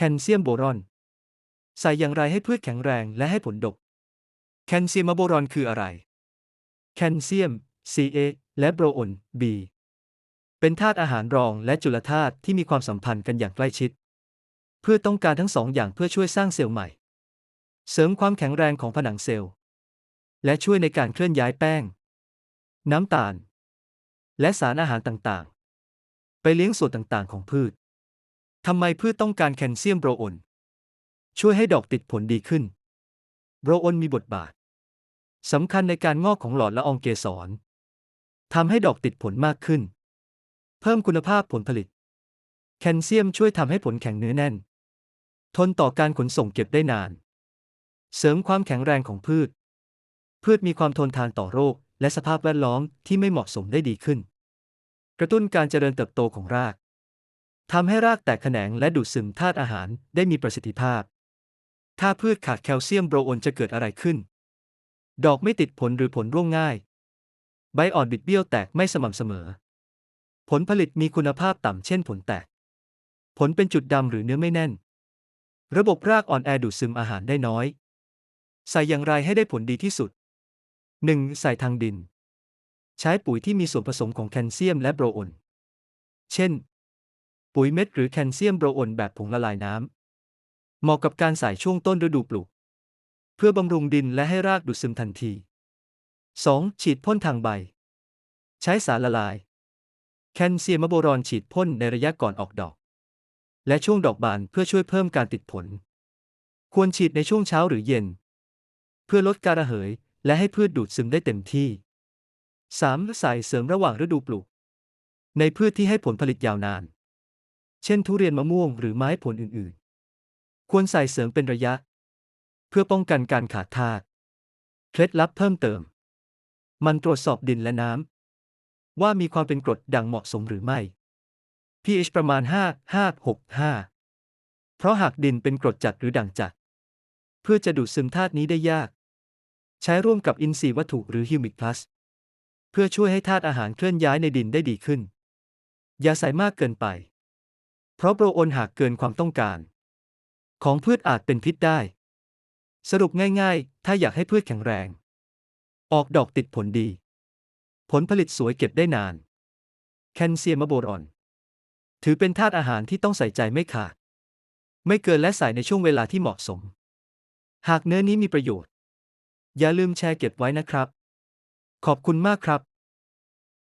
แคลเซียมโบรอน ใส่อย่างไรให้พืชแข็งแรงและให้ผลดก แคลเซียมโบรอนคืออะไร แคลเซียม Ca และโบรอน B เป็นธาตุอาหารรองและจุลธาตุที่มีความสัมพันธ์กันอย่างใกล้ชิด เพื่อต้องการทั้งสองอย่างเพื่อช่วยสร้างเซลล์ใหม่ เสริมความแข็งแรงของผนังเซลล์ และช่วยในการเคลื่อนย้ายแป้ง น้ำตาล และสารอาหารต่างๆ ไปเลี้ยงส่วนต่างๆ ของพืช ทำไมพืชต้องการแคลเซียมโบรอน ช่วยให้ดอกติดผลดีขึ้น โบรอนมีบทบาทสำคัญในการงอกของหลอดละอองเกสรทำให้ดอกติดผลมากขึ้น เพิ่มคุณภาพผลผลิต แคลเซียมช่วยทำให้ผลแข็งเนื้อแน่น ทนต่อการขนส่งเก็บได้นาน เสริมความแข็งแรงของพืช พืชมีความทนทานต่อโรค และสภาพแวดล้อมที่ไม่เหมาะสมได้ดีขึ้น กระตุ้นการเจริญเติบโตของราก ทำให้รากแตกแขนงและดูดซึมธาตุอาหารได้มีประสิทธิภาพ ถ้าพืชขาดแคลเซียมโบรอนจะเกิดอะไรขึ้น ดอกไม่ติดผลหรือผลร่วงง่าย ใบอ่อนบิดเบี้ยวแตกไม่สม่ำเสมอ ผลผลิตมีคุณภาพต่ำเช่นผลแตก ผลเป็นจุดดำหรือเนื้อไม่แน่น ระบบรากอ่อนแอดูดซึมอาหารได้น้อย ใส่อย่างไรให้ได้ผลดีที่สุด 1. ใส่ทางดิน ใช้ปุ๋ยที่มีส่วนผสมของแคลเซียมและโบรอน เช่น ปุ๋ยเม็ดหรือแคลเซียมโบรอนแบบผงละลายน้ำ เหมาะกับการใส่ช่วงต้นฤดูปลูก เพื่อบำรุงดินและให้รากดูดซึมทันที 2. ฉีดพ่นทางใบ ใช้สารละลาย แคลเซียมโบรอนฉีดพ่นในระยะก่อนออกดอก และช่วงดอกบานเพื่อช่วยเพิ่มการติดผล ควรฉีดในช่วงเช้าหรือเย็น เพื่อลดการระเหย และให้พืชดูดซึมได้เต็มที่ 3. ใส่เสริมระหว่างฤดูปลูก ในพืชที่ให้ผลผลิตยาวนาน เช่นทุเรียนมะม่วงหรือไม้ผลอื่นๆ ควรใส่เสริมเป็นระยะ เพื่อป้องกันการขาดธาตุ เคล็ดลับเพิ่มเติม มันตรวจสอบดินและน้ำ ว่ามีความเป็นกรดดังเหมาะสมหรือไม่ pH ประมาณ 5 5 6 5 เพราะหากดินเป็นกรดจัดหรือด่างจัด เพื่อจะดูดซึมธาตุนี้ได้ยาก ใช้ร่วมกับอินทรีย์วัตถุหรือฮิวมิกพลัสเพื่อช่วยให้ธาตุอาหารเคลื่อนย้ายในดินได้ดีขึ้น อย่าใส่มากเกินไป เพราะโปรโอนหากเกินความต้องการ ของพืชอาจเป็นพิษได้ สรุปง่ายๆ ถ้าอยากให้พืชแข็งแรง ออกดอกติดผลดี ผลผลิตสวยเก็บได้นาน แคลเซียมโบรอน ถือเป็นธาตุอาหารที่ต้องใส่ใจไม่ขาด ไม่เกินและใส่ในช่วงเวลาที่เหมาะสม หากเนื้อนี้มีประโยชน์ อย่าลืมแชร์เก็บไว้นะครับ ขอบคุณมากครับ